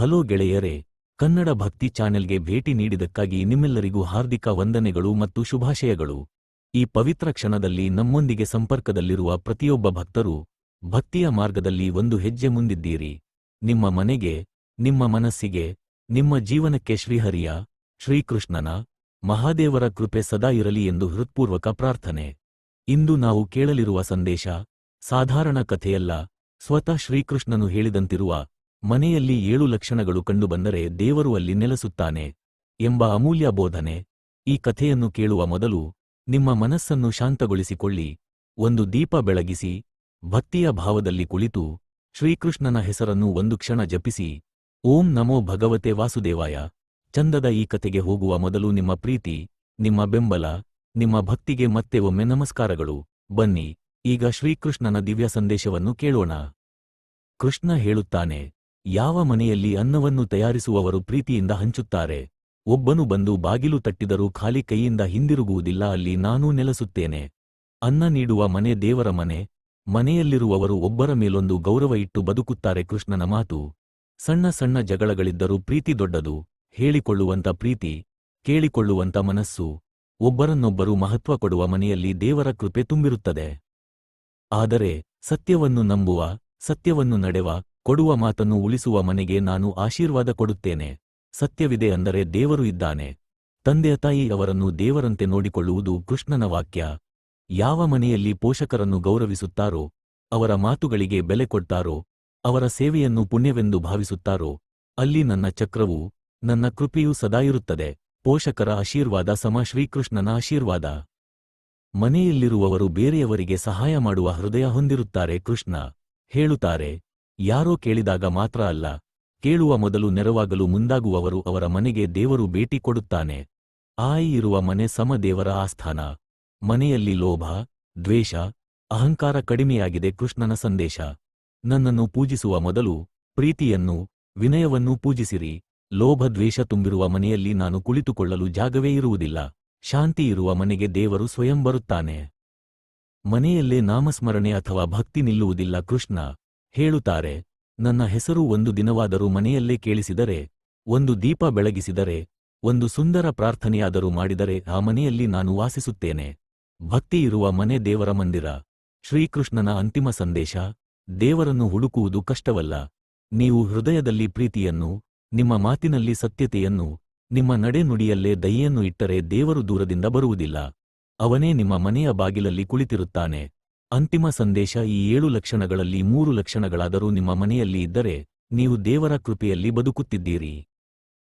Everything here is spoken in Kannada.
ಹಲೋ ಗೆಳೆಯರೇ, ಕನ್ನಡ ಭಕ್ತಿ ಚಾನೆಲ್ಗೆ ಭೇಟಿ ನೀಡಿದಕ್ಕಾಗಿ ನಿಮ್ಮೆಲ್ಲರಿಗೂ ಹಾರ್ದಿಕ ವಂದನೆಗಳು ಮತ್ತು ಶುಭಾಶಯಗಳು. ಈ ಪವಿತ್ರ ಕ್ಷಣದಲ್ಲಿ ನಮ್ಮೊಂದಿಗೆ ಸಂಪರ್ಕದಲ್ಲಿರುವ ಪ್ರತಿಯೊಬ್ಬ ಭಕ್ತರು ಭಕ್ತಿಯ ಮಾರ್ಗದಲ್ಲಿ ಒಂದು ಹೆಜ್ಜೆ ಮುಂದಿದ್ದೀರಿ. ನಿಮ್ಮ ಮನೆಗೆ, ನಿಮ್ಮ ಮನಸ್ಸಿಗೆ, ನಿಮ್ಮ ಜೀವನಕ್ಕೆ ಶ್ರೀಹರಿಯ, ಶ್ರೀಕೃಷ್ಣನ, ಮಹಾದೇವರ ಕೃಪೆ ಸದಾ ಇರಲಿ ಎಂದು ಹೃತ್ಪೂರ್ವಕ ಪ್ರಾರ್ಥನೆ. ಇಂದು ನಾವು ಕೇಳಲಿರುವ ಸಂದೇಶ, ಸಾಧಾರಣ ಕಥೆಯಲ್ಲ, ಸ್ವತಃ ಶ್ರೀಕೃಷ್ಣನು ಹೇಳಿದಂತಿರುವ ಮನೆಯಲ್ಲಿ ಏಳು ಲಕ್ಷಣಗಳು ಕಂಡುಬಂದರೆ ದೇವರು ಅಲ್ಲಿ ನೆಲೆಸುತ್ತಾನೆ ಎಂಬ ಅಮೂಲ್ಯ ಬೋಧನೆ. ಈ ಕಥೆಯನ್ನು ಕೇಳುವ ಮೊದಲು ನಿಮ್ಮ ಮನಸ್ಸನ್ನು ಶಾಂತಗೊಳಿಸಿಕೊಳ್ಳಿ. ಒಂದು ದೀಪ ಬೆಳಗಿಸಿ, ಭಕ್ತಿಯ ಭಾವದಲ್ಲಿ ಕುಳಿತು, ಶ್ರೀಕೃಷ್ಣನ ಹೆಸರನ್ನು ಒಂದು ಕ್ಷಣ ಜಪಿಸಿ, ಓಂ ನಮೋ ಭಗವತೆ ವಾಸುದೇವಾಯ. ಚಂದದ ಈ ಕಥೆಗೆ ಹೋಗುವ ಮೊದಲು ನಿಮ್ಮ ಪ್ರೀತಿ, ನಿಮ್ಮ ಬೆಂಬಲ, ನಿಮ್ಮ ಭಕ್ತಿಗೆ ಮತ್ತೆ ಒಮ್ಮೆ ನಮಸ್ಕಾರಗಳು. ಬನ್ನಿ, ಈಗ ಶ್ರೀಕೃಷ್ಣನ ದಿವ್ಯ ಸಂದೇಶವನ್ನು ಕೇಳೋಣ. ಕೃಷ್ಣ ಹೇಳುತ್ತಾನೆ ಯಾವ ಮನೆಯಲ್ಲಿ ಅನ್ನವನ್ನು ತಯಾರಿಸುವವರು ಪ್ರೀತಿಯಿಂದ ಹಂಚುತ್ತಾರೆ? ಒಬ್ಬನು ಬಂದು ಬಾಗಿಲು ತಟ್ಟಿದರೂ ಖಾಲಿ ಕೈಯಿಂದ ಹಿಂದಿರುಗುವುದಿಲ್ಲ, ಅಲ್ಲಿ ನಾನೂ ನೆಲೆಸುತ್ತೇನೆ. ಅನ್ನ ನೀಡುವ ಮನೆ ದೇವರ ಮನೆ. ಮನೆಯಲ್ಲಿರುವವರು ಒಬ್ಬರ ಮೇಲೊಂದು ಗೌರವ ಇಟ್ಟು ಬದುಕುತ್ತಾರೆ ಕೃಷ್ಣನ ಮಾತು. ಸಣ್ಣ ಸಣ್ಣ ಜಗಳಗಳಿದ್ದರೂ ಪ್ರೀತಿ ದೊಡ್ಡದು. ಹೇಳಿಕೊಳ್ಳುವಂತ ಪ್ರೀತಿ, ಕೇಳಿಕೊಳ್ಳುವಂತ ಮನಸ್ಸು. ಒಬ್ಬರನ್ನೊಬ್ಬರು ಮಹತ್ವ ಕೊಡುವ ಮನೆಯಲ್ಲಿ ದೇವರ ಕೃಪೆ ತುಂಬಿರುತ್ತದೆ. ಆದರೆ ಸತ್ಯವನ್ನು ನಂಬುವ, ಸತ್ಯವನ್ನು ನಡೆವ ಕೊಡುವ ಮಾತನ್ನು ಉಳಿಸುವ ಮನೆಗೆ ನಾನು ಆಶೀರ್ವಾದ ಕೊಡುತ್ತೇನೆ. ಸತ್ಯವಿದೆ ಅಂದರೆ ದೇವರು ಇದ್ದಾನೆ. ತಂದೆಯ ತಾಯಿ ಅವರನ್ನು ದೇವರಂತೆ ನೋಡಿಕೊಳ್ಳುವುದು ಕೃಷ್ಣನ ವಾಕ್ಯ. ಯಾವ ಮನೆಯಲ್ಲಿ ಪೋಷಕರನ್ನು ಗೌರವಿಸುತ್ತಾರೋ, ಅವರ ಮಾತುಗಳಿಗೆ ಬೆಲೆ ಕೊಡ್ತಾರೋ, ಅವರ ಸೇವೆಯನ್ನು ಪುಣ್ಯವೆಂದು ಭಾವಿಸುತ್ತಾರೋ, ಅಲ್ಲಿ ನನ್ನ ಚಕ್ರವು, ನನ್ನ ಕೃಪೆಯೂ ಸದಾ ಇರುತ್ತದೆ ಪೋಷಕರ ಆಶೀರ್ವಾದ ಸಮ ಶ್ರೀಕೃಷ್ಣನ ಆಶೀರ್ವಾದ. ಮನೆಯಲ್ಲಿರುವವರು ಬೇರೆಯವರಿಗೆ ಸಹಾಯ ಮಾಡುವ ಹೃದಯ ಹೊಂದಿರುತ್ತಾರೆ ಕೃಷ್ಣ. ಹೇಳುತ್ತಾರೆ ಯಾರೋ ಕೇಳಿದಾಗ ಮಾತ್ರ ಅಲ್ಲ, ಕೇಳುವ ಮೊದಲು ನೆರವಾಗಲು ಮುಂದಾಗುವವರು ಅವರ ಮನೆಗೆ ದೇವರು ಭೇಟಿ ಕೊಡುತ್ತಾನೆ. ಆಯಿ ಇರುವ ಮನೆ ಸಮ ದೇವರ ಆಸ್ಥಾನ. ಮನೆಯಲ್ಲಿ ಲೋಭ, ದ್ವೇಷ, ಅಹಂಕಾರ ಕಡಿಮೆಯಾಗಿದೆ ಕೃಷ್ಣನ ಸಂದೇಶ. ನನ್ನನ್ನು ಪೂಜಿಸುವ ಮೊದಲು ಪ್ರೀತಿಯನ್ನು, ವಿನಯವನ್ನೂ ಪೂಜಿಸಿರಿ. ಲೋಭ, ದ್ವೇಷ ತುಂಬಿರುವ ಮನೆಯಲ್ಲಿ ನಾನು ಕುಳಿತುಕೊಳ್ಳಲು ಜಾಗವೇ ಇರುವುದಿಲ್ಲ. ಶಾಂತಿ ಇರುವ ಮನೆಗೆ ದೇವರು ಸ್ವಯಂ ಬರುತ್ತಾನೆ. ಮನೆಯಲ್ಲೇ ನಾಮಸ್ಮರಣೆ ಅಥವಾ ಭಕ್ತಿ ನಿಲ್ಲುವುದಿಲ್ಲ ಕೃಷ್ಣ. ಹೇಳುತ್ತಾರೆ, ನನ್ನ ಹೆಸರು ಒಂದು ದಿನವಾದರೂ ಮನೆಯಲ್ಲೇ ಕೇಳಿಸಿದರೆ, ಒಂದು ದೀಪ ಬೆಳಗಿಸಿದರೆ, ಒಂದು ಸುಂದರ ಪ್ರಾರ್ಥನೆಯಾದರೂ ಮಾಡಿದರೆ ಆ ಮನೆಯಲ್ಲಿ ನಾನು ವಾಸಿಸುತ್ತೇನೆ. ಭಕ್ತಿ ಇರುವ ಮನೆ ದೇವರ ಮಂದಿರ. ಶ್ರೀಕೃಷ್ಣನ ಅಂತಿಮ ಸಂದೇಶ, ದೇವರನ್ನು ಹುಡುಕುವುದು ಕಷ್ಟವಲ್ಲ. ನೀವು ಹೃದಯದಲ್ಲಿ ಪ್ರೀತಿಯನ್ನು, ನಿಮ್ಮ ಮಾತಿನಲ್ಲಿ ಸತ್ಯತೆಯನ್ನು, ನಿಮ್ಮ ನಡೆನುಡಿಯಲ್ಲೇ ದಯೆಯನ್ನು ಇಟ್ಟರೆ ದೇವರು ದೂರದಿಂದ ಬರುವುದಿಲ್ಲ. ಅವನೇ ನಿಮ್ಮ ಮನೆಯ ಬಾಗಿಲಲ್ಲಿ ಕುಳಿತಿರುತ್ತಾನೆ. ಅಂತಿಮ ಸಂದೇಶ ಈ ಏಳು ಲಕ್ಷಣಗಳಲ್ಲಿ ಮೂರು ಲಕ್ಷಣಗಳಾದರೂ ನಿಮ್ಮ ಮನೆಯಲ್ಲಿ ಇದ್ದರೆ ನೀವು ದೇವರ ಕೃಪೆಯಲ್ಲಿ ಬದುಕುತ್ತಿದ್ದೀರಿ.